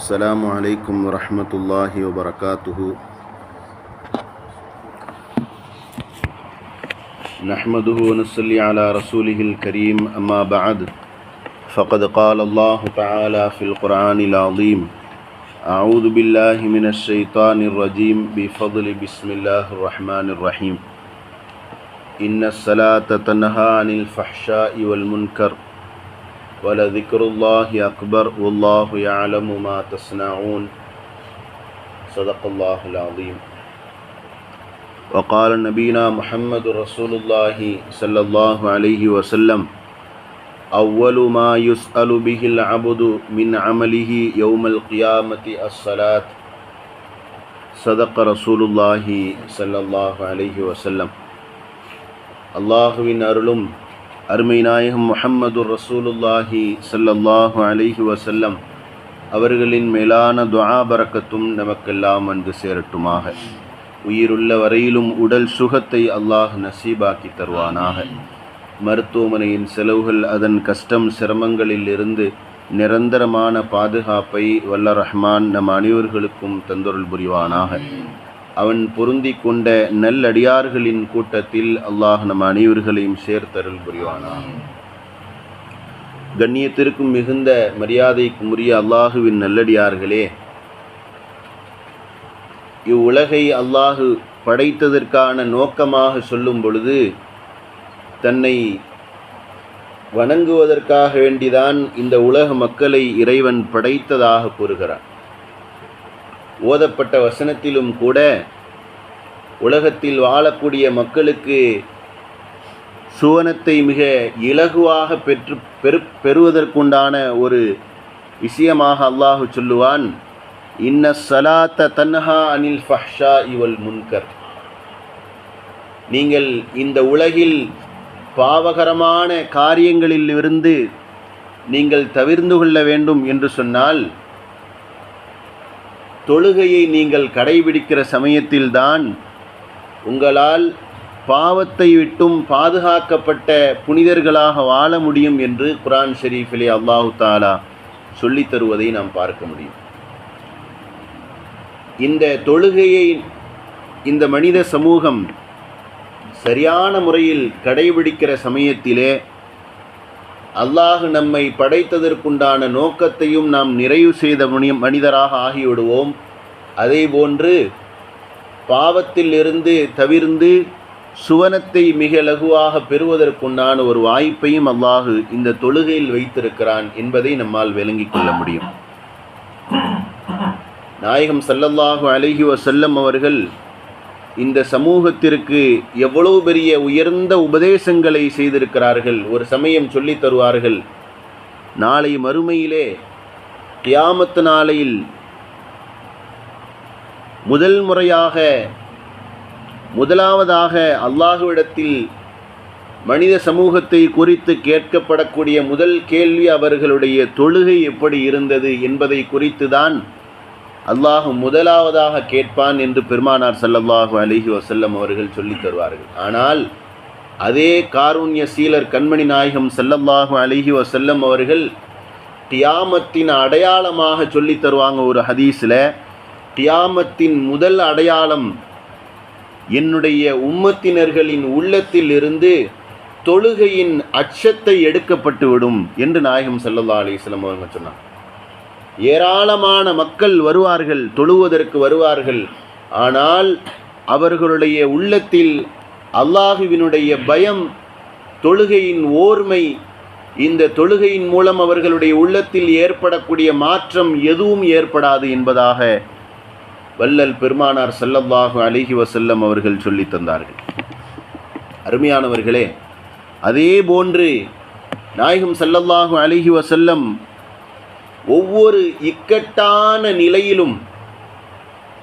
السلام عليكم ورحمة الله وبركاته. نحمده ونصلي على رسوله الكريم أما بعد. فقد قال الله تعالى في القرآن العظيم أعوذ بالله من الشيطان الرجيم بفضل بسم الله الرحمن الرحيم. إن الصلاة تنهى عن الفحشاء والمنكر ولذكر الله أكبر والله يعلم ما تصنعون صدق الله العظيم وقال نبينا محمد رسول الله صلى الله عليه وسلم أول ما يسأل به العبد من عمله يوم القيامة الصلاة صدق رسول الله صلى الله عليه وسلم அல்லாஹுவின் அருளும் அருமை நாயகம் முஹம்மது ரசூலுல்லாஹி ஸல்லல்லாஹு அலிஹி வசல்லம் அவர்களின் மேலான துஆ நமக்கெல்லாம் வந்து சேரட்டுமாக. உயிருள்ள வரையிலும் உடல் சுகத்தை அல்லாஹ் நசீபாக்கி தருவானாக. மருத்துவமனையின் செலவுகள் அதன் கஷ்டம் சிரமங்களில் இருந்து நிரந்தரமான பாதுகாப்பை வல்ல ரஹ்மான் நம் அனைவர்களுக்கும் தந்தொருள் புரிவானாக. அவன் பொருந்தி கொண்ட நல்லடியார்களின் கூட்டத்தில் அல்லாஹ் நம் அனைவர்களையும் சேர்த்தருள் புரிவானான் கண்ணியத்திற்கும் மிகுந்த மரியாதைக்கும் உரிய அல்லாஹுவின் நல்லடியார்களே இவ்வுலகை அல்லாஹு படைத்ததற்கான நோக்கமாக சொல்லும் பொழுது தன்னை வணங்குவதற்காக வேண்டிதான் இந்த உலக மக்களை இறைவன் படைத்ததாக கூறுகிறான். ஓதப்பட்ட வசனத்திலும் கூட உலகத்தில் வாழக்கூடிய மக்களுக்கு சுவனத்தை மிக இலகுவாக பெற்று பெரு பெறுவதற்குண்டான ஒரு விஷயமாக அல்லாஹு சொல்லுவான் இன்ன சலாத்த தன்ஹா அனில் ஃபஹ்ஷா இவல் முன்கர். நீங்கள் இந்த உலகில் பாவகரமான காரியங்களிலிருந்து நீங்கள் தவிர்ந்து கொள்ள வேண்டும் என்று சொன்னால் தொழுகையை நீங்கள் கடைபிடிக்கிற சமயத்தில்தான் உங்களால் பாவத்தை விட்டும் பாதுகாக்கப்பட்ட புனிதர்களாக வாழ முடியும் என்று குரான் ஷெரீஃபிலே அல்லாஹு தாலா சொல்லித் தருவதை நாம் பார்க்க முடியும். இந்த தொழுகையை இந்த மனித சமூகம் சரியான முறையில் கடைபிடிக்கிற சமயத்திலே அல்லாஹ் நம்மை படைத்ததற்குண்டான நோக்கத்தையும் நாம் நிறைவு செய்த மனிதராக ஆகிவிடுவோம். அதேபோன்று பாவத்தில் இருந்து தவிர்ந்து சுவனத்தை மிக லகுவாக பெறுவதற்குண்டான ஒரு வாய்ப்பையும் அல்லாஹு இந்த தொழுகையில் வைத்திருக்கிறான் என்பதை நம்மால் விளங்கிக் கொள்ள முடியும். நாயகம் சல்லல்லாஹு அலஹி வசல்லம் அவர்கள் இந்த சமூகத்திற்கு எவ்வளவு பெரிய உயர்ந்த உபதேசங்களை செய்திருக்கிறார்கள் ஒரு சமயம் சொல்லித் தருவார்கள் நாளை மறுமையிலே கியாமத்து நாளையில் முதல் முறையாக முதலாவதாக அல்லாஹுவிடத்தில் மனித சமூகத்தை குறித்து கேட்கப்படக்கூடிய முதல் கேள்வி அவர்களுடைய தொழுகை எப்படி இருந்தது என்பதை குறித்து தான் அல்லாஹ் முதலாவதாக கேட்பான் என்று பெருமானார் சல்லல்லாஹு அலிஹி வசல்லம் அவர்கள் சொல்லித் தருவார்கள். ஆனால் அதே காரூண்ய சீலர் கண்மணி நாயகம் சல்லல்லாஹு அலிஹி வசல்லம் அவர்கள் டியாமத்தின் அடையாளமாக சொல்லித் தருவாங்க ஒரு ஹதீஸில் டியாமத்தின் முதல் அடையாளம் என்னுடைய உம்மத்தினர்களின் உள்ளத்தில் இருந்து தொழுகையின் அச்சத்தை எடுக்கப்பட்டு விடும் என்று நாயகம் சல்லல்லா அலிஸ்லம் அவங்க சொன்னாங்க. ஏராளமான மக்கள் வருவார்கள் தொழுவதற்கு வருவார்கள். ஆனால் அவர்களுடைய உள்ளத்தில் அல்லாஹுவினுடைய பயம் தொழுகையின் ஓர்மை இந்த தொழுகையின் மூலம் அவர்களுடைய உள்ளத்தில் ஏற்படக்கூடிய மாற்றம் எதுவும் ஏற்படாது என்பதாக வல்லல் பெருமானார் செல்லல்லாஹு அலிஹி வசல்லம் அவர்கள் சொல்லி தந்தார்கள். அருமையானவர்களே அதே போன்று நாயகம் செல்லல்லாஹு அலிஹி வசல்லம் ஒவ்வொரு இக்கட்டான நிலையிலும்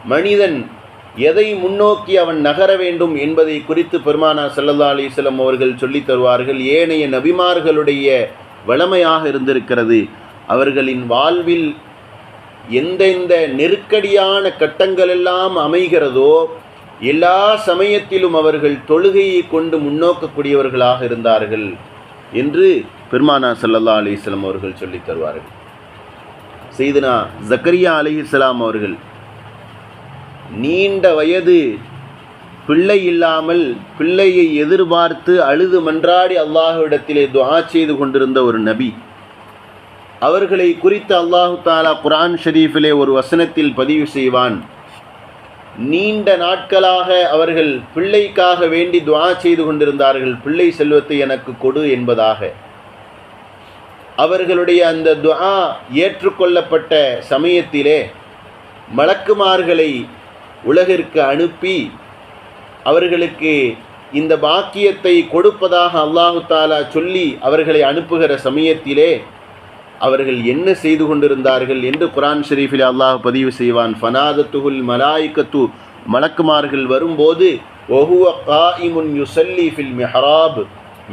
மனிதன் எதை முன்னோக்கி அவன் நகர வேண்டும் என்பதை குறித்து பெருமானா சல்லல்லா அலிஸ்லம் அவர்கள் சொல்லித் தருவார்கள். ஏனைய நபிமார்களுடைய வளமையாக இருந்திருக்கிறது. அவர்களின் வாழ்வில் எந்தெந்த நெருக்கடியான கட்டங்களெல்லாம் அமைகிறதோ எல்லா சமயத்திலும் அவர்கள் தொழுகையை கொண்டு முன்னோக்கக்கூடியவர்களாக இருந்தார்கள் என்று பெருமானா சல்லல்லா அலிஸ்லம் அவர்கள் சொல்லித் தருவார்கள். செய்தனா ஜக்கரியா அலிஹிஸ்லாம் அவர்கள் நீண்ட வயது பிள்ளை இல்லாமல் பிள்ளையை எதிர்பார்த்து அழுது மன்றாடி அல்லாஹுவிடத்திலே துவா செய்து கொண்டிருந்த ஒரு நபி. அவர்களை குறித்து அல்லாஹு தாலா குரான் ஷரீஃபிலே ஒரு வசனத்தில் பதிவு செய்வான். நீண்ட நாட்களாக அவர்கள் பிள்ளைக்காக வேண்டி துவா செய்து கொண்டிருந்தார்கள் பிள்ளை செல்வத்தை எனக்கு கொடு என்பதாக. அவர்களுடைய அந்த துஆ ஏற்றுக்கொள்ளப்பட்ட சமயத்திலே மலக்குமார்களை உலகிற்கு அனுப்பி அவர்களுக்கு இந்த பாக்கியத்தை கொடுப்பதாக அல்லாஹு தாலா சொல்லி அவர்களை அனுப்புகிற சமயத்திலே அவர்கள் என்ன செய்து கொண்டிருந்தார்கள் என்று குரான் ஷெரீஃபில் அல்லாஹ் பதிவு செய்வான். ஃபனாதத்துகுல் மலாய்கத்து மலக்குமார்கள் வரும்போது ஒஹுவ காயிமுன் யுசல்லி ஃபில் மெஹராப்.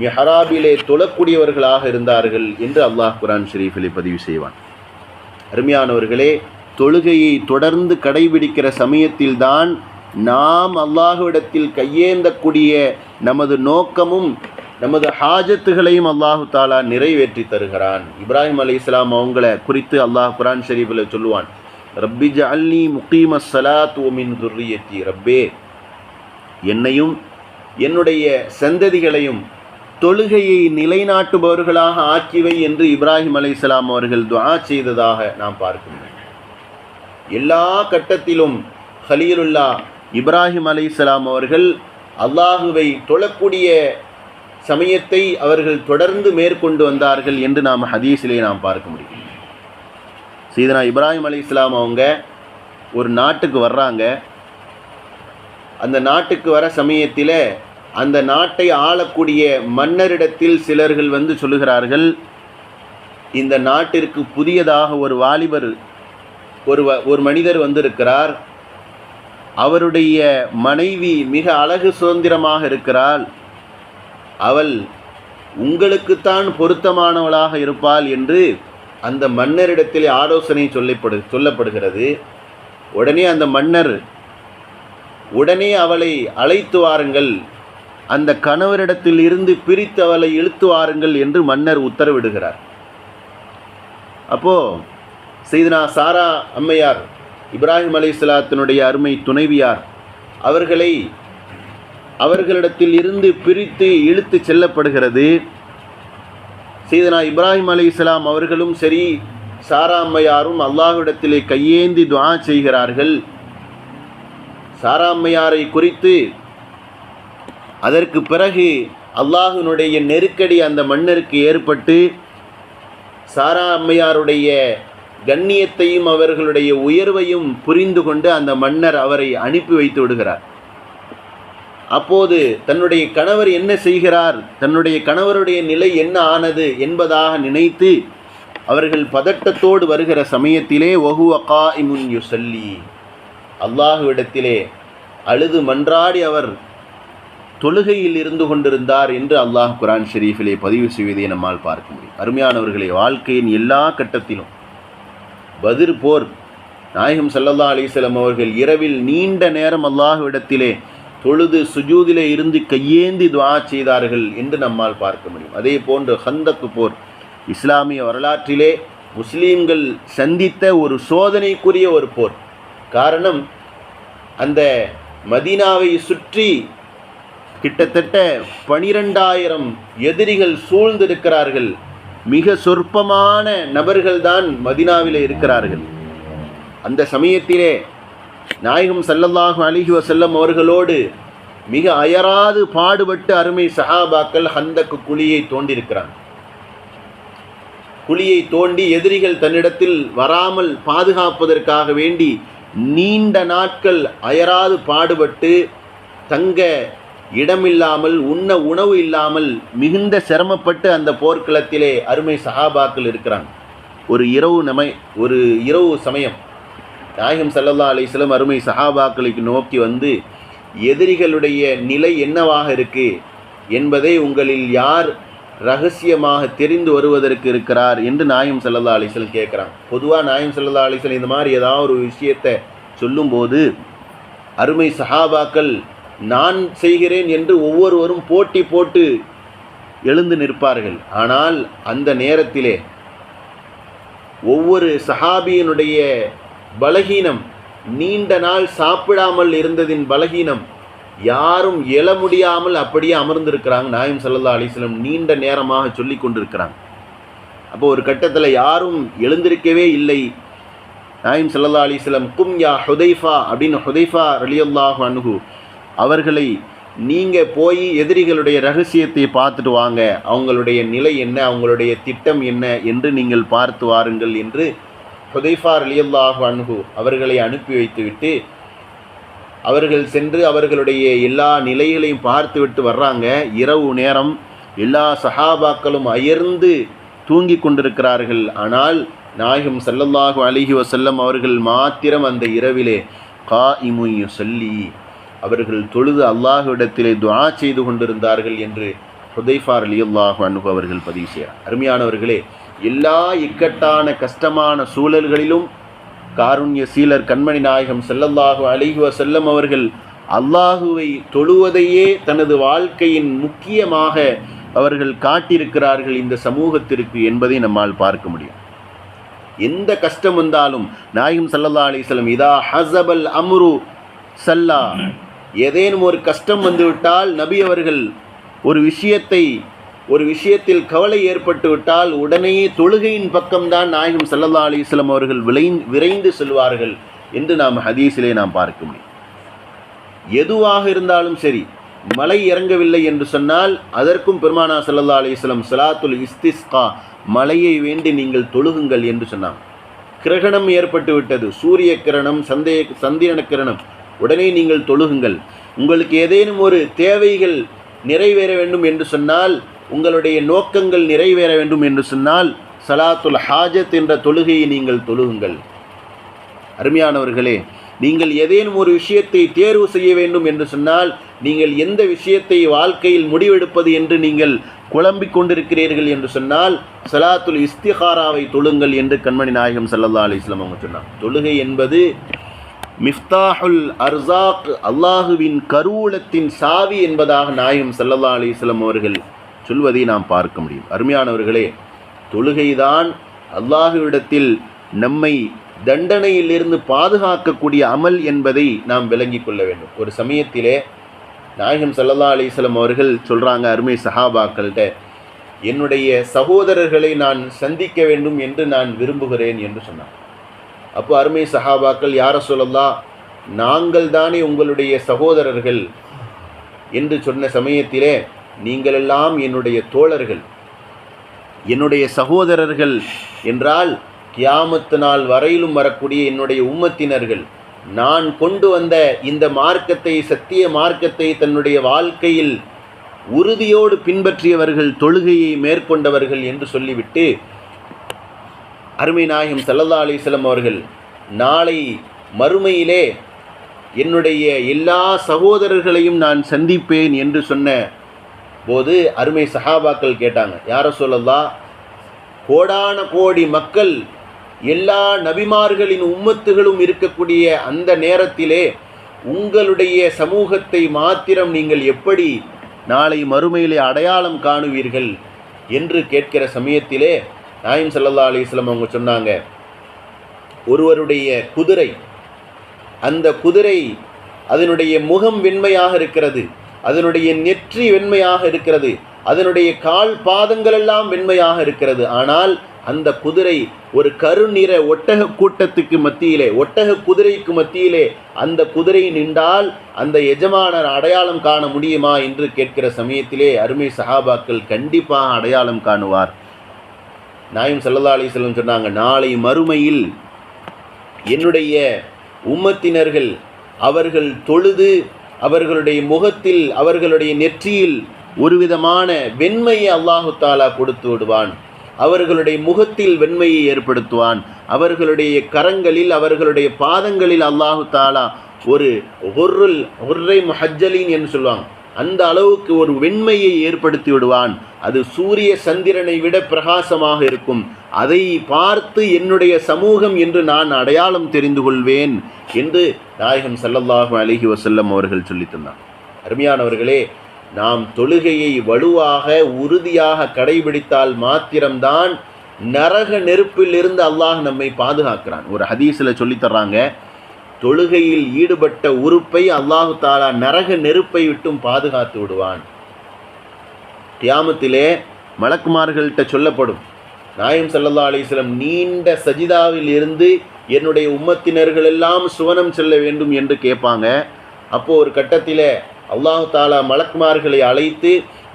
மெஹராபிலே தொழக்கூடியவர்களாக இருந்தார்கள் என்று அல்லாஹ் குரான் ஷெரீஃபிலே பதிவு செய்வான். அருமையானவர்களே தொழுகையை தொடர்ந்து கடைபிடிக்கிற சமயத்தில்தான் நாம் அல்லாஹுவிடத்தில் கையேந்தக்கூடிய நமது நோக்கமும் நமது ஹாஜத்துகளையும் அல்லாஹு தாலா நிறைவேற்றி தருகிறான். இப்ராஹிம் அலி இஸ்லாம் அவங்கள குறித்து அல்லாஹ் குரான் ஷெரீஃபில் சொல்லுவான் ரப்பி ஜல்லி முகீம சலாத் மின் துர்ரியத்தி. ரப்பே என்னையும் என்னுடைய சந்ததிகளையும் தொழுகையை நிலைநாட்டுபவர்களாக ஆக்கிவை என்று இப்ராஹிம் அலை இஸ்லாம் அவர்கள் துவா செய்ததாக நாம் பார்க்கின்றோம் எல்லா கட்டத்திலும் ஹலீலுல்லா இப்ராஹிம் அலை இஸ்லாம் அவர்கள் அல்லாஹுவை தொழக்கூடிய சமயத்தை அவர்கள் தொடர்ந்து மேற்கொண்டு வந்தார்கள் என்று நாம் ஹதீஸிலே நாம் பார்க்க முடியும். சீதனா இப்ராஹிம் அலி இஸ்லாம் அவங்க ஒரு நாட்டுக்கு வர்றாங்க. அந்த நாட்டுக்கு வர சமயத்தில் அந்த நாட்டை ஆளக்கூடிய மன்னரிடத்தில் சிலர்கள் வந்து சொல்லுகிறார்கள் இந்த நாட்டிற்கு புதியதாக ஒரு வாலிபர் ஒரு வ- ஒரு மனிதர் வந்திருக்கிறார். அவருடைய மனைவி மிக அழகு சுதந்திரமாக இருக்கிறாள். அவள் உங்களுக்குத்தான் பொருத்தமானவளாக இருப்பாள் என்று அந்த மன்னரிடத்தில் ஆலோசனை சொல்லப்படு சொல்லப்படுகிறது. உடனே அந்த மன்னர் உடனே அவளை அழைத்து வாருங்கள் அந்த கணவரிடத்தில் இருந்து பிரித்து அவளை இழுத்து வாருங்கள் என்று மன்னர் உத்தரவிடுகிறார். அப்போ செய்தனா சாரா அம்மையார் இப்ராஹிம் அலைஹிஸ்ஸலாத்தினுடைய அருமை துணைவியார் அவர்களை அவர்களிடத்தில் இருந்து பிரித்து இழுத்து செல்லப்படுகிறது. செய்தனா இப்ராஹிம் அலைஹிஸ்ஸலாம் அவர்களும் சரி சாரா அம்மையாரும் அல்லாஹ்விடத்திலே கையேந்தி துவா செய்கிறார்கள். சாரா அம்மையாரை குறித்து அதற்கு பிறகு அல்லாஹினுடைய நெருக்கடி அந்த மன்னருக்கு ஏற்பட்டு சாரா அம்மையாருடைய கண்ணியத்தையும் அவர்களுடைய உயர்வையும் புரிந்து கொண்டு அந்த மன்னர் அவரை அனுப்பி வைத்து விடுகிறார். அப்போது தன்னுடைய கணவர் என்ன செய்கிறார்? தன்னுடைய கணவருடைய நிலை என்ன ஆனது என்பதாக நினைத்து அவர்கள் பதட்டத்தோடு வருகிற சமயத்திலே ஒஹு அகா இமுன் யுசல்லி. அல்லாஹுவிடத்திலே அழுது மன்றாடி அவர் தொழுகையில் இருந்து கொண்டிருந்தார் என்று அல்லாஹ் குரான் ஷெரீஃபிலே பதிவு செய்வதை நம்மால் பார்க்க முடியும். அருமையானவர்களே வாழ்க்கையின் எல்லா கட்டத்திலும் பதிர் போர். நாயகம் சல்லல்லா அலிஸ்லம் அவர்கள் இரவில் நீண்ட நேரம் அல்லாஹ்விடத்திலே தொழுது சுஜூதிலே இருந்து கையேந்தி துவா செய்தார்கள் என்று நம்மால் பார்க்க முடியும். அதே போன்று ஹந்தக்கு போர். இஸ்லாமிய வரலாற்றிலே முஸ்லீம்கள் சந்தித்த ஒரு சோதனைக்குரிய ஒரு போர். காரணம் அந்த மதீனாவை சுற்றி கிட்டத்தட்ட பனிரெண்டாயிரம் எதிரிகள் சூழ்ந்திருக்கிறார்கள். மிக சொற்பமான நபர்கள்தான் மதினாவில் இருக்கிறார்கள். அந்த சமயத்திலே நாயகம் சல்லல்லாஹு அலைஹி வஸல்லம் அவர்களோடு மிக அயராது பாடுபட்டு அருமை சஹாபாக்கள் ஹந்தக்கு குழியை தோண்டியிருக்கிறான். குழியை தோண்டி எதிரிகள் தன்னிடத்தில் வராமல் பாதுகாப்பதற்காக வேண்டி நீண்ட நாட்கள் அயராது பாடுபட்டு தங்க இடமில்லாமல் உண்ண உணவு இல்லாமல் மிகுந்த சிரமப்பட்டு அந்த போர்க்களத்திலே அருமை சஹாபாக்கள் இருக்கிறாங்க. ஒரு இரவு நமை ஒரு இரவு சமயம். நாயகம் சல்லல்லா அலிஸ்லம் அருமை சஹாபாக்களுக்கு நோக்கி வந்து எதிரிகளுடைய நிலை என்னவாக இருக்குது என்பதை உங்களில் யார் ரகசியமாக தெரிந்து வருவதற்கு இருக்கிறார்? என்று நாயம் செல்லல்லா அலிசல் கேட்குறான். பொதுவாக நாயம் செல்லல்லா அலிசல் இந்த மாதிரி ஏதாவது ஒரு விஷயத்தை சொல்லும்போது அருமை சஹாபாக்கள் நான் செய்கிறேன் என்று ஒவ்வொருவரும் போட்டி போட்டு எழுந்து நிற்பார்கள். ஆனால் அந்த நேரத்திலே ஒவ்வொரு சஹாபியினுடைய பலகீனம் நீண்ட நாள் சாப்பிடாமல் இருந்ததின் பலகீனம் யாரும் எழ முடியாமல் அப்படியே அமர்ந்திருக்கிறாங்க. நாயம் சல்லா அலிஸ்லம் நீண்ட நேரமாக சொல்லி கொண்டிருக்கிறாங்க. அப்போ ஒரு கட்டத்தில் யாரும் எழுந்திருக்கவே இல்லை. நாயம் சல்லா அலிஸ்லம் கும் யா ஹுதைஃபா அப்படின்னு ஹுதைஃபா ரலியல்லாஹு அனுகு அவர்களை நீங்கள் போய் எதிரிகளுடைய ரகசியத்தை பார்த்துட்டு வாங்க. அவங்களுடைய நிலை என்ன? அவங்களுடைய திட்டம் என்ன? என்று நீங்கள் பார்த்து வாருங்கள் என்று ஹுதைஃபா அலியல்லாஹ் அன்ஹு அவர்களை அனுப்பி வைத்துவிட்டு அவர்கள் சென்று அவர்களுடைய எல்லா நிலைகளையும் பார்த்துவிட்டு வர்றாங்க. இரவு நேரம் எல்லா சஹாபாக்களும் அயர்ந்து தூங்கி கொண்டிருக்கிறார்கள். ஆனால் நாயகம் சல்லல்லாஹு அலிஹி வசல்லம் அவர்கள் மாத்திரம் அந்த இரவிலே கா இமுயு சொல்லி அவர்கள் தொழுது அல்லாஹ்விடத்திலே துவா செய்து கொண்டிருந்தார்கள் என்று ஹுதைஃபார் அல்லாஹ் அன்ஹு அவர்கள் பதிவு செய்கிறார். அருமையானவர்களே எல்லா இக்கட்டான கஷ்டமான சூழல்களிலும் காருண்ய சீலர் கண்மணி நாயகம் செல்லல்லாஹு அலிஹுவ செல்லம் அவர்கள் அல்லாஹுவை தொழுவதையே தனது வாழ்க்கையின் முக்கியமாக அவர்கள் காட்டியிருக்கிறார்கள் இந்த சமூகத்திற்கு என்பதை நம்மால் பார்க்க முடியும். எந்த கஷ்டம் வந்தாலும் நாயகம் சல்லல்லா அலைஹி இதா ஹஸபல் அம்ரு சல்லா. ஏதேனும் ஒரு கஷ்டம் வந்துவிட்டால் நபி அவர்கள் ஒரு விஷயத்தை ஒரு விஷயத்தில் கவலை ஏற்பட்டுவிட்டால் உடனே தொழுகையின் பக்கம்தான் நாயகம் ஸல்லல்லாஹு அலைஹி அவர்கள் விளை விரைந்து செல்வார்கள் என்று நாம் ஹதீஸிலே நாம் பார்க்க முடியும். எதுவாக இருந்தாலும் சரி மழை இறங்கவில்லை என்று சொன்னால் அதற்கும் பெருமானா ஸல்லல்லாஹு அலைஹி சலாத்துல் இஸ்திஸ்கா மழையை வேண்டி நீங்கள் தொழுகுங்கள் என்று சொன்னாங்க. கிரகணம் ஏற்பட்டு விட்டது. சூரிய கிரணம் சந்தே சந்திரன கிரணம் உடனே நீங்கள் தொழுகுங்கள். உங்களுக்கு ஏதேனும் ஒரு தேவைகள் நிறைவேற வேண்டும் என்று சொன்னால் உங்களுடைய நோக்கங்கள் நிறைவேற வேண்டும் என்று சொன்னால் சலாத்துல் ஹாஜத் என்ற தொழுகையை நீங்கள் தொழுகுங்கள். அருமையானவர்களே நீங்கள் ஏதேனும் ஒரு விஷயத்தை தேர்வு செய்ய வேண்டும் என்று சொன்னால் நீங்கள் எந்த விஷயத்தை வாழ்க்கையில் முடிவெடுப்பது என்று நீங்கள் குழம்பிக் கொண்டிருக்கிறீர்கள் என்று சொன்னால் சலாத்துல் இஸ்திஹாராவை தொழுங்கள் என்று கண்மணி நாயகம் சல்லா அலைஹி வஸல்லம் அவங்க சொன்னார் தொழுகை என்பது மிஃப்தாஹுல் அர்சாக் அல்லாஹுவின் கருவூலத்தின் சாவி என்பதாக நாயகம் சல்லல்லா அலிஸ்லம் அவர்கள் சொல்வதை நாம் பார்க்க முடியும். அருமையானவர்களே தொழுகைதான் அல்லாஹுவிடத்தில் நம்மை தண்டனையிலிருந்து பாதுகாக்கக்கூடிய அமல் என்பதை நாம் விளங்கிக் கொள்ள வேண்டும். ஒரு சமயத்திலே நாயகம் சல்லல்லா அலிஸ்லம் அவர்கள் சொல்கிறாங்க அருமை சஹாபாக்கள்கிட்ட என்னுடைய சகோதரர்களை நான் சந்திக்க வேண்டும் என்று நான் விரும்புகிறேன் என்று சொன்னார் அப்போ அருமை சஹாபாக்கள் யார சொல்லலாம் நாங்கள் தானே உங்களுடைய சகோதரர்கள். என்று சொன்ன சமயத்திலே நீங்களெல்லாம் என்னுடைய தோழர்கள் என்னுடைய சகோதரர்கள் என்றால் கியாமத்து நாள் வரையிலும் வரக்கூடிய என்னுடைய உம்மத்தினர்கள் நான் கொண்டு வந்த இந்த மார்க்கத்தை சத்திய மார்க்கத்தை தன்னுடைய வாழ்க்கையில் உறுதியோடு பின்பற்றியவர்கள் தொழுகையை மேற்கொண்டவர்கள் என்று சொல்லிவிட்டு அருமை நாயகம் சல்லல்லா அலிஸ்லம் அவர்கள் நாளை மறுமையிலே என்னுடைய எல்லா சகோதரர்களையும் நான் சந்திப்பேன் என்று சொன்ன போது அருமை சஹாபாக்கள் கேட்டாங்க யாரை சொல்லலாம் கோடான கோடி மக்கள் எல்லா நபிமார்களின் உம்மத்துகளும் இருக்கக்கூடிய அந்த நேரத்திலே உங்களுடைய சமூகத்தை மாத்திரம் நீங்கள் எப்படி நாளை மறுமையிலே அடையாளம் காணுவீர்கள்? என்று கேட்கிற சமயத்திலே நாயம் சல்லல்லா அலிஸ்லம் அவங்க சொன்னாங்க ஒருவருடைய குதிரை அந்த குதிரை அதனுடைய முகம் வெண்மையாக இருக்கிறது அதனுடைய நெற்றி வெண்மையாக இருக்கிறது அதனுடைய கால் பாதங்கள் எல்லாம் வெண்மையாக இருக்கிறது. ஆனால் அந்த குதிரை ஒரு கருநிற ஒட்டக கூட்டத்துக்கு மத்தியிலே ஒட்டக குதிரைக்கு மத்தியிலே அந்த குதிரை நின்றால் அந்த எஜமானர் அடையாளம் காண முடியுமா என்று கேட்கிற சமயத்திலே அருமை சஹாபாக்கள் கண்டிப்பாக அடையாளம் காணுவார். நாயும் சல்லல்லா அலிஸ்லம் சொன்னாங்க நாளை மறுமையில் என்னுடைய உம்மத்தினர்கள் அவர்கள் தொழுது அவர்களுடைய முகத்தில் அவர்களுடைய நெற்றியில் ஒரு விதமான வெண்மையை அல்லாஹு தாலா கொடுத்து விடுவான். அவர்களுடைய முகத்தில் வெண்மையை ஏற்படுத்துவான். அவர்களுடைய கரங்களில் அவர்களுடைய பாதங்களில் அல்லாஹு தாலா ஒரு ஹொர்ருல் ஹொர்ரை முஹஜ்ஜலின் என்று சொல்லுவாங்க. அந்த அளவுக்கு ஒரு வெண்மையை ஏற்படுத்தி விடுவான். அது சூரிய சந்திரனை விட பிரகாசமாக இருக்கும். அதை பார்த்து என்னுடைய சமூகம் என்று நான் அடையாளம் தெரிந்து கொள்வேன் என்று நாயகம் சல்லல்லாஹு அலஹி வசல்லம் அவர்கள் சொல்லி அருமையானவர்களே நாம் தொழுகையை வலுவாக உறுதியாக கடைபிடித்தால் மாத்திரம்தான் நரக நெருப்பில் இருந்து அல்லாஹ் நம்மை பாதுகாக்கிறான். ஒரு ஹதீஸில் சொல்லித்தர்றாங்க தொழுகையில் ஈடுபட்ட உறுப்பை அல்லாஹு தாலா நரக நெருப்பை விட்டும் பாதுகாத்து விடுவான். தியாமத்திலே மலக்குமார்கள்ட்ட சொல்லப்படும் நாயம் சல்லல்லா அலிஸ்லம் நீண்ட சஜிதாவில் இருந்து என்னுடைய உம்மத்தினர்கள் எல்லாம் சுவனம் செல்ல வேண்டும் என்று கேட்பாங்க. அப்போது ஒரு கட்டத்தில் அல்லாஹு தாலா மலக்குமார்களை அழைத்து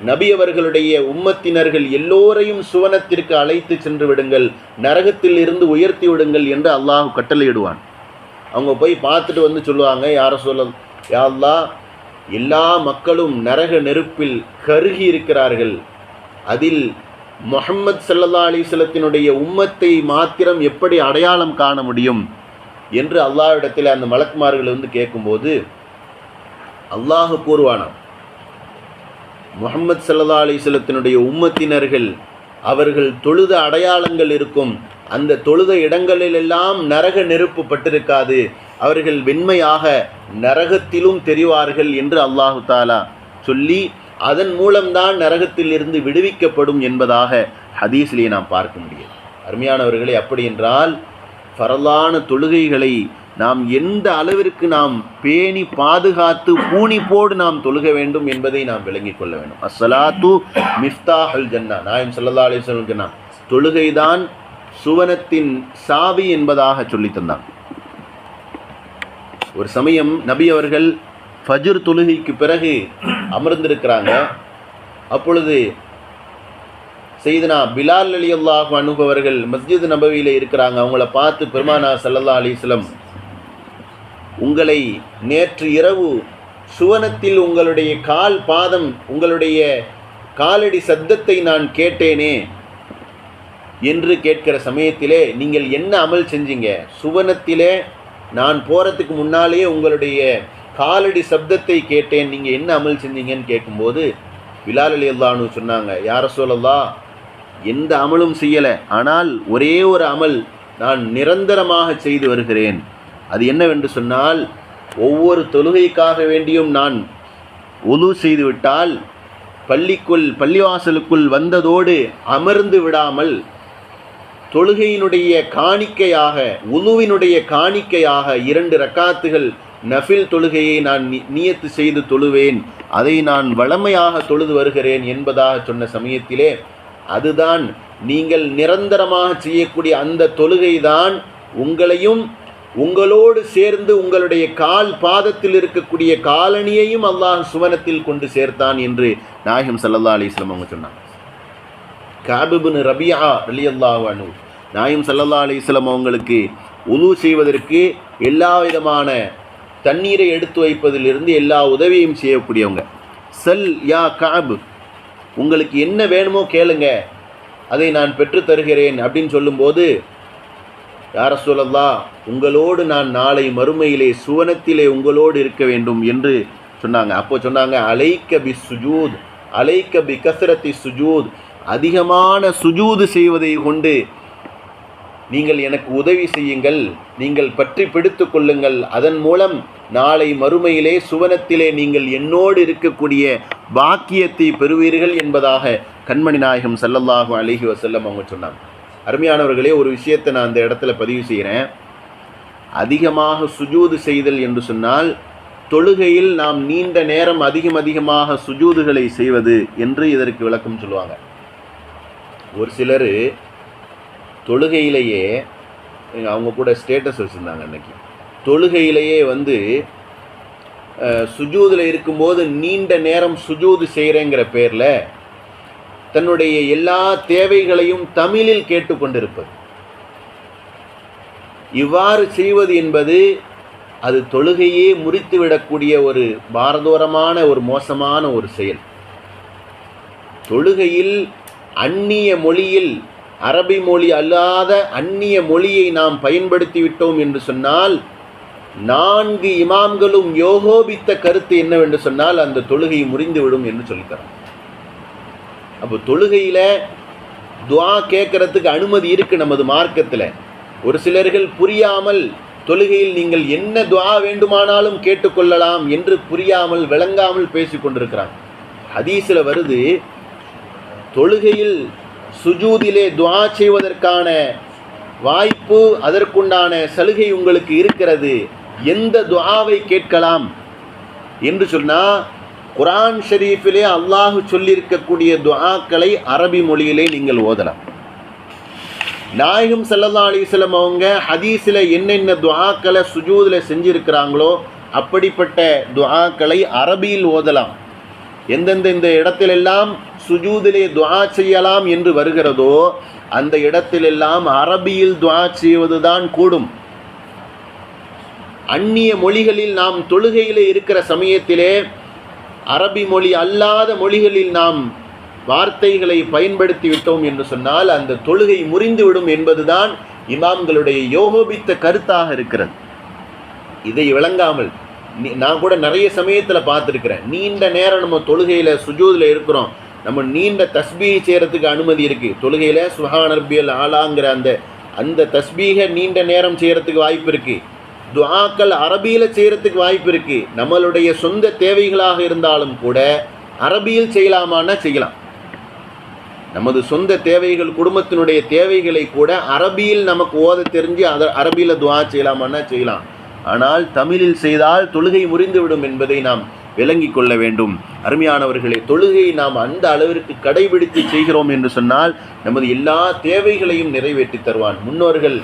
நபி அவர்களுடைய உம்மத்தினர்கள் எல்லோரையும் சுவனத்திற்கு அழைத்து சென்று விடுங்கள் நரகத்தில் இருந்து உயர்த்தி விடுங்கள் என்று அல்லாஹ் கட்டளையிடுவான். அவங்க போய் பார்த்துட்டு வந்து சொல்லுவாங்க யார சொல்ல யா அல்லாஹ் எல்லா மக்களும் நரக நெருப்பில் கருகி இருக்கிறார்கள். அதில் முகம்மது சல்லல்லா அலிஸ்லத்தினுடைய உம்மத்தை மாத்திரம் எப்படி அடையாளம் காண முடியும்? என்று அல்லாவிடத்தில் அந்த மலக்குமார்கள் வந்து கேட்கும்போது அல்லாஹ் கூறுவானாம் முகமது சல்லா அலிஸ்லத்தினுடைய உம்மத்தினர்கள் அவர்கள் தொழுத அடையாளங்கள் இருக்கும். அந்த தொழுத இடங்களிலெல்லாம் நரக நெருப்பு பட்டிருக்காது. அவர்கள் வெண்மையாக நரகத்திலும் தெரிவார்கள் என்று அல்லாஹு தாலா சொல்லி அதன் மூலம்தான் நரகத்தில் இருந்து விடுவிக்கப்படும் என்பதாக ஹதீஸ்லேயே நாம் பார்க்க முடியும். அருமையானவர்களே அப்படி என்றால் பரலான தொழுகைகளை நாம் எந்த அளவிற்கு நாம் பேணி பாதுகாத்து பூணிப்போடு நாம் தொழுக வேண்டும் என்பதை நாம் விளங்கிக் கொள்ள வேண்டும். அஸ்ஸலாத்து மிஃப்தாஹுல் ஜன்னா. நாயம் சல்லா அலிஸ்வலம் சொன்னான் தொழுகைதான் சுவனத்தின் சாவி என்பதாக சொல்லி தந்தான். ஒரு சமயம் நபி அவர்கள் ஃபஜ்ர் தொழுகைக்கு பிறகு அமர்ந்திருக்கிறாங்க. அப்பொழுது செய்தனா பிலால் அலி அல்லாஹ் அனுபவர்கள் மஸ்ஜித் நபவியில் இருக்கிறாங்க. அவங்கள பார்த்து பெருமானா சல்லல்லா அலிஸ்லம் உங்களை நேற்று இரவு சுவனத்தில் உங்களுடைய கால் பாதம் உங்களுடைய காலடி சத்தத்தை நான் கேட்டேனே என்று கேட்கிற சமயத்திலே நீங்கள் என்ன அமல் செஞ்சீங்க? சுவனத்திலே நான் போகிறதுக்கு முன்னாலேயே உங்களுடைய காலடி சப்தத்தை கேட்டேன். நீங்கள் என்ன அமல் செஞ்சீங்கன்னு கேட்கும்போது விலால் அலி அல்லான்னு சொன்னாங்க யார சொல்லலா எந்த அமலும் செய்யலை. ஆனால் ஒரே ஒரு அமல் நான் நிரந்தரமாக செய்து வருகிறேன். அது என்னவென்று சொன்னால் ஒவ்வொரு தொழுகைக்காக வேண்டியும் நான் உது செய்துவிட்டால் பள்ளிக்குள் பள்ளிவாசலுக்குள் வந்ததோடு அமர்ந்து விடாமல் தொழுகையினுடைய காணிக்கையாக உலுவினுடைய காணிக்கையாக இரண்டு ரக்காத்துகள் நஃபில் தொழுகையை நான் நியத்து செய்து தொழுவேன். அதை நான் வளமையாக தொழுது வருகிறேன் என்பதாக சொன்ன சமயத்திலே அதுதான் நீங்கள் நிரந்தரமாக செய்யக்கூடிய அந்த தொழுகைதான் உங்களையும் உங்களோடு சேர்ந்து உங்களுடைய கால் பாதத்தில் இருக்கக்கூடிய காலணியையும் அல்லாஹ் சுவனத்தில் கொண்டு சேர்த்தான் என்று நாயகம் சல்லல்லா அலிஸ்லாம் அவங்க சொன்னாங்க. காபிபின் ரபியா அலி அல்லாஹானு நாயும் சல்லல்லா அலிஸ்லாம் அவங்களுக்கு உது செய்வதற்கு எல்லா விதமான தண்ணீரை எடுத்து வைப்பதிலிருந்து எல்லா உதவியும் செய்யக்கூடியவங்க. சல் யா காபு. உங்களுக்கு என்ன வேணுமோ கேளுங்க. அதை நான் பெற்று தருகிறேன் அப்படின்னு சொல்லும்போது யார சொல்லல்லா உங்களோடு நான் நாளை மறுமையிலே சுவனத்திலே உங்களோடு இருக்க வேண்டும் என்று சொன்னாங்க. அப்போ சொன்னாங்க அலைக்க பி சுஜூத் அலைக்க பி கசரத்தி சுஜூத் அதிகமான சுஜூது செய்வதை கொண்டு நீங்கள் எனக்கு உதவி செய்யுங்கள். நீங்கள் பற்றி பிடித்து கொள்ளுங்கள். அதன் மூலம் நாளை மறுமையிலே சுவனத்திலே நீங்கள் என்னோடு இருக்கக்கூடிய பாக்கியத்தை பெறுவீர்கள் என்பதாக கண்மணி நாயகம் ஸல்லல்லாஹு அலைஹி வசல்லம் அவங்க சொன்னாங்க. அருமையானவர்களே ஒரு விஷயத்தை நான் அந்த இடத்துல பதிவு செய்கிறேன். அதிகமாக சுஜூது செய்தல் என்று சொன்னால் தொழுகையில் நாம் நீண்ட நேரம் அதிகம் அதிகமாக சுஜூதுகளை செய்வது என்று இதற்கு விளக்கம் சொல்லுவாங்க. ஒரு சிலர் தொழுகையிலேயே அவங்க கூட ஸ்டேட்டஸ் வச்சுருந்தாங்க அன்னைக்கு. தொழுகையிலேயே வந்து சுஜூதில் இருக்கும்போது நீண்ட நேரம் சுஜூது செய்கிறேங்கிற பேரில் தன்னுடைய எல்லா தேவைகளையும் தமிழில் கேட்டுக்கொண்டிருப்பது இவ்வாறு செய்வது என்பது அது தொழுகையே முறித்துவிடக்கூடிய ஒரு பாரதூரமான ஒரு மோசமான ஒரு செயல். தொழுகையில் அந்நிய மொழியில் அரபி மொழி அல்லாத அந்நிய மொழியை நாம் பயன்படுத்திவிட்டோம் என்று சொன்னால் நான்கு இமாம்களும் யோகோபித்த கருத்து என்னவென்று சொன்னால் அந்த தொழுகை முறிந்துவிடும் என்று சொல்லித்தரோம் அப்போ தொழுகையில் துவா கேட்கறதுக்கு அனுமதி இருக்குது நமது மார்க்கத்தில். ஒரு சிலர்கள் புரியாமல் தொழுகையில் நீங்கள் என்ன துவா வேண்டுமானாலும் கேட்டுக்கொள்ளலாம் என்று புரியாமல் விளங்காமல் பேசிக் கொண்டிருக்கிறாங்க ஹதீஸில் வருது தொழுகையில் சுஜூதிலே துவா செய்வதற்கான வாய்ப்பு அதற்குண்டான சலுகை உங்களுக்கு இருக்கிறது. எந்த துவாவை கேட்கலாம்? என்று சொன்னால் குரான் ஷரீஃபிலே அல்லாஹு சொல்லியிருக்கக்கூடிய துவாக்களை அரபி மொழியிலே நீங்கள் ஓதலாம். நாயகம் சல்லல்லா அலிஸ்லம் அவங்க ஹதீஸில் என்னென்ன துவாக்களை சுஜூதில் செஞ்சுருக்கிறாங்களோ அப்படிப்பட்ட துவாக்களை அரபியில் ஓதலாம். எந்தெந்த இந்த இடத்திலெல்லாம் சுஜூதிலே துவா செய்யலாம் என்று வருகிறதோ அந்த இடத்திலெல்லாம் அரபியில் துவா செய்வதுதான் கூடும். அந்நிய மொழிகளில் நாம் தொழுகையிலே இருக்கிற சமயத்திலே அரபி மொழி அல்லாத மொழிகளில் நாம் வார்த்தைகளை பயன்படுத்தி விட்டோம் என்று சொன்னால் அந்த தொழுகை முறிந்துவிடும் என்பதுதான் இமாம்களுடைய யோகோபித்த கருத்தாக இருக்கிறது. இதை விளங்காமல் நீ- நான் கூட நிறைய சமயத்தில் பார்த்துருக்குறேன். நீண்ட நேரம் நம்ம தொழுகையில் சுஜூதில் இருக்கிறோம். நம்ம நீண்ட தஸ்பீ செய்கிறதுக்கு அனுமதி இருக்குது தொழுகையில் சுஹான் ஆலாங்கிற அந்த அந்த தஸ்பீகை நீண்ட நேரம் செய்கிறதுக்கு வாய்ப்பு இருக்குது துவாக்கள் அரபியில் செய்கிறதுக்கு வாய்ப்பு இருக்குது நம்மளுடைய சொந்த தேவைகளாக இருந்தாலும் கூட அரபியில் செய்யலாமான்னா செய்யலாம். நமது சொந்த தேவைகள் குடும்பத்தினுடைய தேவைகளை கூட அரபியில் நமக்கு ஓத தெரிஞ்சு அதை அரபியில் துவா செய்யலாமான்னா செய்யலாம். ஆனால் தமிழில் செய்தால் தொழுகை முறிந்துவிடும் என்பதை நாம் விளங்கிக் கொள்ள வேண்டும். அருமையானவர்களே தொழுகையை நாம் அந்த அளவிற்கு கடைபிடித்து செய்கிறோம் என்று சொன்னால் நமது எல்லா தேவைகளையும் நிறைவேற்றி தருவான். முன்னோர்கள்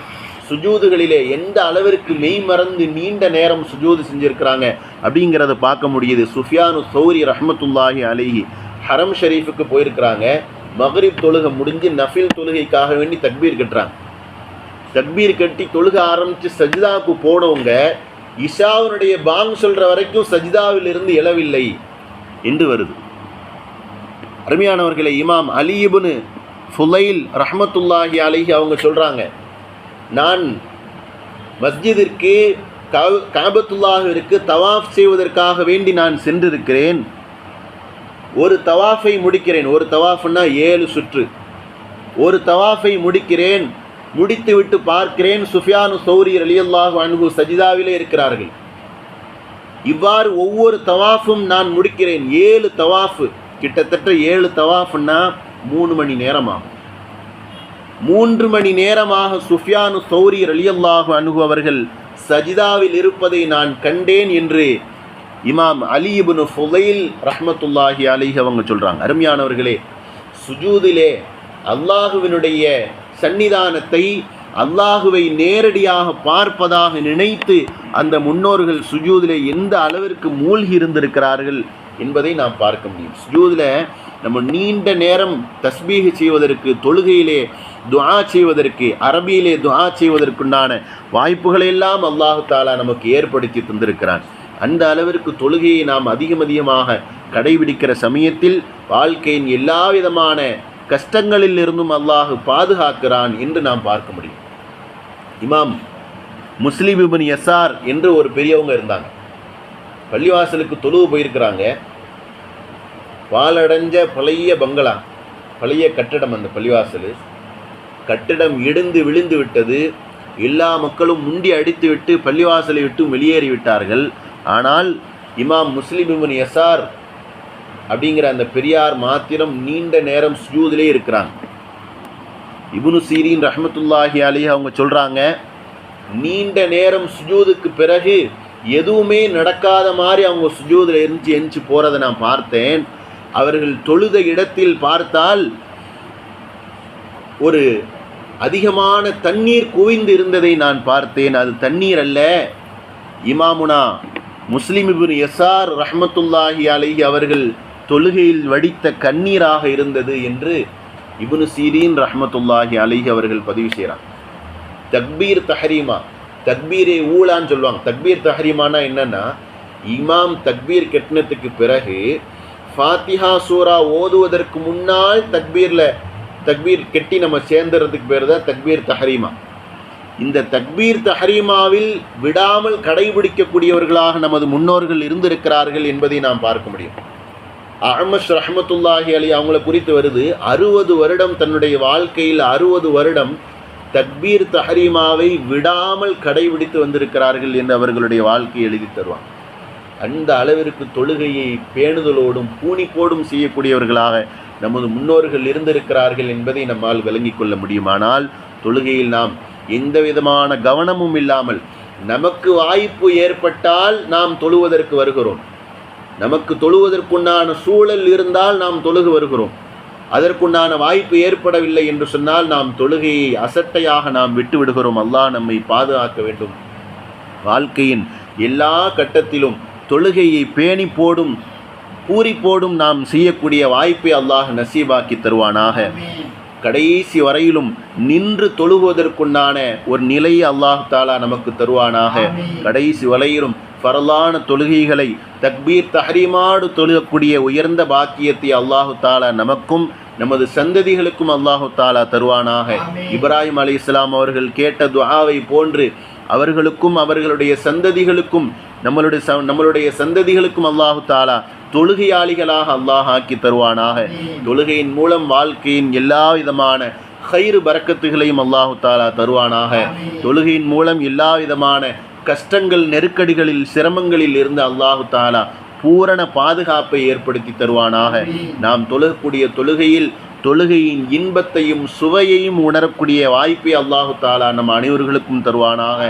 சுஜூதுகளிலே எந்த அளவிற்கு மெய் மறந்து நீண்ட நேரம் சுஜூது செஞ்சிருக்கிறாங்க அப்படிங்கிறத பார்க்க முடியுது. சுஃபியானு சௌரி ரஹமத்துல்லாஹி அலிஹி ஹரம் ஷெரீஃபுக்கு போயிருக்கிறாங்க. மகரிப் தொழுகை முடிஞ்சு நஃபில் தொழுகைக்காக வேண்டி தக்பீர் கட்டுறாங்க. தக்பீர் கட்டி தொழுக ஆரம்பித்து சஜிதாவுக்கு போனவங்க இஷாவினுடைய பாங் சொல்கிற வரைக்கும் சஜிதாவில் இருந்து எழவில்லை என்று வருது. அருமையானவர்களை இமாம் அலிபுனு ஃபுலைல் ரஹமத்துல்லாஹி அலிஹி அவங்க சொல்கிறாங்க நான் மஸ்ஜிதிற்கு கா- காபத்துல்லாஹிற்கு தவாஃப் செய்வதற்காக வேண்டி நான் சென்றிருக்கிறேன். ஒரு தவாஃபை முடிக்கிறேன். ஒரு தவாஃப்னா ஏழு சுற்று. ஒரு தவாஃபை முடிக்கிறேன். முடித்துவிட்டு பார்க்கிறேன் சுஃபியானு சௌரி ரலியல்லாஹு அனுகு சஜிதாவிலே இருக்கிறார்கள். இவ்வாறு ஒவ்வொரு தவாஃபும் நான் முடிக்கிறேன். ஏழு தவாஃபு கிட்டத்தட்ட ஏழு தவாஃப்னா மூணு மணி நேரமாகும். மூன்று மணி நேரமாக சுஃபியானு சௌரி ரலியல்லாஹு அன்ஹு அவர்கள் சஜிதாவில் இருப்பதை நான் கண்டேன் என்று இமாம் அலிபுனு இப்னு ஃபுலைல் ரஹ்மத்துல்லாஹி அலைஹி அவங்க சொல்கிறாங்க அருமையானவர்களே சுஜூதிலே அல்லாஹுவினுடைய சன்னிதானத்தை அல்லாஹுவை நேரடியாக பார்ப்பதாக நினைத்து அந்த முன்னோர்கள் சுஜூதில் எந்த அளவிற்கு மூழ்கி இருந்திருக்கிறார்கள் என்பதை நாம் பார்க்க முடியும். சுஜூதில் நம்ம நீண்ட நேரம் தஸ்பீக செய்வதற்கு தொழுகையிலே துஆ செய்வதற்கு அரபியிலே துஆ செய்வதற்குண்டான வாய்ப்புகளை எல்லாம் அல்லாஹு தாலா நமக்கு ஏற்படுத்தி தந்திருக்கிறான். அந்த அளவிற்கு தொழுகையை நாம் அதிகம் அதிகமாக கடைபிடிக்கிற சமயத்தில் வாழ்க்கையின் எல்லா விதமான கஷ்டங்களில் இருந்தும் அல்லாஹு பாதுகாக்கிறான் என்று நாம் பார்க்க முடியும். இமாம் முஸ்லீம் இபின் எஸ்ஆர் என்று ஒரு பெரியவங்க இருந்தாங்க. பள்ளிவாசலுக்கு தொழுவு போயிருக்கிறாங்க. பாலடைஞ்ச பழைய பங்களா பழைய கட்டடம் அந்த பள்ளிவாசல். கட்டிடம் இடிந்து விழுந்து விட்டது. எல்லா மக்களும் முண்டி அடித்துவிட்டு பள்ளிவாசலை விட்டு வெளியேறி விட்டார்கள் ஆனால் இமாம் முஸ்லிம் இபின் எஸ்ஆர் அப்படிங்கிற அந்த பெரியார் மாத்திரம் நீண்ட நேரம் சுஜூதிலே இருக்கிறாங்க. இபுனு சீரின் ரஹ்மத்துல்லாஹி அலி அவங்க சொல்கிறாங்க நீண்ட நேரம் சுஜூதுக்கு பிறகு எதுவுமே நடக்காத மாதிரி அவங்க சுஜூதில் எரிஞ்சு எரிஞ்சு போகிறத நான் பார்த்தேன். அவர்கள் தொழுத இடத்தில் பார்த்தால் ஒரு அதிகமான தண்ணீர் குவிந்து இருந்ததை நான் பார்த்தேன். அது தண்ணீர் அல்ல. இமாமுனா முஸ்லிம் இபின் எஸ்ஆர் ரஹமத்துல்லாஹி அலைஹி அவர்கள் தொழுகையில் வடித்த கண்ணீராக இருந்தது என்று இபுனு சீரீன் ரஹமத்துல்லாஹி அலிஹி அவர்கள் பதிவு செய்கிறான் தக்பீர் தஹரீமா தக்பீரே ஊழான்னு சொல்லுவாங்க. தக்பீர் தஹரீமானா என்னன்னா இமாம் தக்பீர் கெட்டினத்துக்கு பிறகு ஃபாத்திஹா சூரா ஓதுவதற்கு முன்னால் தக்பீரில் தக்பீர் கெட்டி நம்ம சேர்ந்துறதுக்கு பேர் தான் தக்பீர் தஹரீமா. இந்த தக்பீர் தஹரீமாவில் விடாமல் கடைபிடிக்கக்கூடியவர்களாக நமது முன்னோர்கள் இருந்திருக்கிறார்கள் என்பதை நாம் பார்க்க முடியும். அஹமஷ் ரஹமத்துல்லாஹி அலி அவங்கள குறித்து வருது. அறுபது வருடம் தன்னுடைய வாழ்க்கையில் அறுபது வருடம் தக்பீர் தஹரீமாவை விடாமல் கடைபிடித்து வந்திருக்கிறார்கள் என்று அவர்களுடைய வாழ்க்கை எழுதி தருவாங்க. அந்த அளவிற்கு தொழுகையை பேணுதலோடும் பூணிப்போடும் செய்யக்கூடியவர்களாக நமது முன்னோர்கள் இருந்திருக்கிறார்கள் என்பதை நம்மால் விளங்கிக் கொள்ள முடியுமானால் தொழுகையில் நாம் எந்த விதமான கவனமும் இல்லாமல் நமக்கு வாய்ப்பு ஏற்பட்டால் நாம் தொழுவதற்கு வருகிறோம். நமக்கு தொழுவதற்குண்டான சூழல் இருந்தால் நாம் தொழுகு வருகிறோம். அதற்குண்டான வாய்ப்பு ஏற்படவில்லை என்று சொன்னால் நாம் தொழுகையை அசட்டையாக நாம் விட்டு விடுகிறோம். அல்லாஹ் நம்மை பாதுகாக்க வேண்டும். வாழ்க்கையின் எல்லா கட்டத்திலும் தொழுகையை பேணி போடும் பூரிப்போடும் நாம் செய்யக்கூடிய வாய்ப்பை அல்லாஹ் நசீபாக்கி தருவானாக. கடைசி வரையிலும் நின்று தொழுவதற்குண்டான ஒரு நிலையை அல்லாஹ் தாலா நமக்கு தருவானாக. கடைசி வரையிலும் பரலான தொழுகைகளை தக்பீர் தஹரீமாடு தொழுகக்கூடிய உயர்ந்த பாக்கியத்தை அல்லாஹு தாலா நமக்கும் நமது சந்ததிகளுக்கும் அல்லாஹு தாலா தருவானாக. இப்ராஹிம் அலி இஸ்லாம் அவர்கள் கேட்ட துஆவை போன்று அவர்களுக்கும் அவர்களுடைய சந்ததிகளுக்கும் நம்மளுடைய ச நம்மளுடைய சந்ததிகளுக்கும் அல்லாஹு தாலா தொழுகையாளிகளாக அல்லாஹ் ஆக்கி தருவானாக. தொழுகையின் மூலம் வாழ்க்கையின் எல்லா விதமான ஹைறு பரக்கத்துகளையும் அல்லாஹு தாலா தருவானாக. தொழுகையின் மூலம் எல்லா விதமான கஷ்டங்கள் நெருக்கடிகளில் சிரமங்களில் இருந்து அல்லாஹு தாலா பூரண பாதுகாப்பை ஏற்படுத்தி தருவானாக. நாம் தொழுகக்கூடிய தொழுகையில் தொழுகையின் இன்பத்தையும் சுவையையும் உணரக்கூடிய வாய்ப்பை அல்லாஹு தாலா நம் அனைவர்களுக்கும் தருவானாக.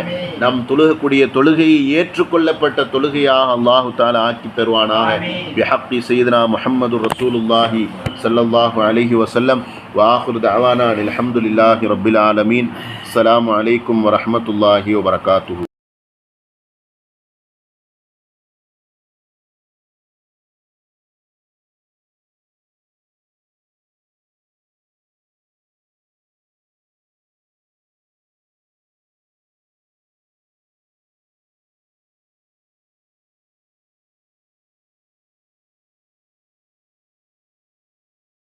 நாம் தொழுகக்கூடிய தொழுகையை ஏற்றுக்கொள்ளப்பட்ட தொழுகையாக அல்லாஹு தாலா ஆக்கி தருவானாக. பிஹப்பி செய்தனா முஹம்மது ரசூலுல்லாஹி ஸல்லல்லாஹு அலைஹி வஸல்லம். வாஹுர் தஅவானா அல்ஹம்துலில்லாஹி ரப்பில் ஆலமீன். அஸ்ஸலாமு அலைக்கும் வரஹ்மத்துல்லாஹி வபரகாத்துஹு.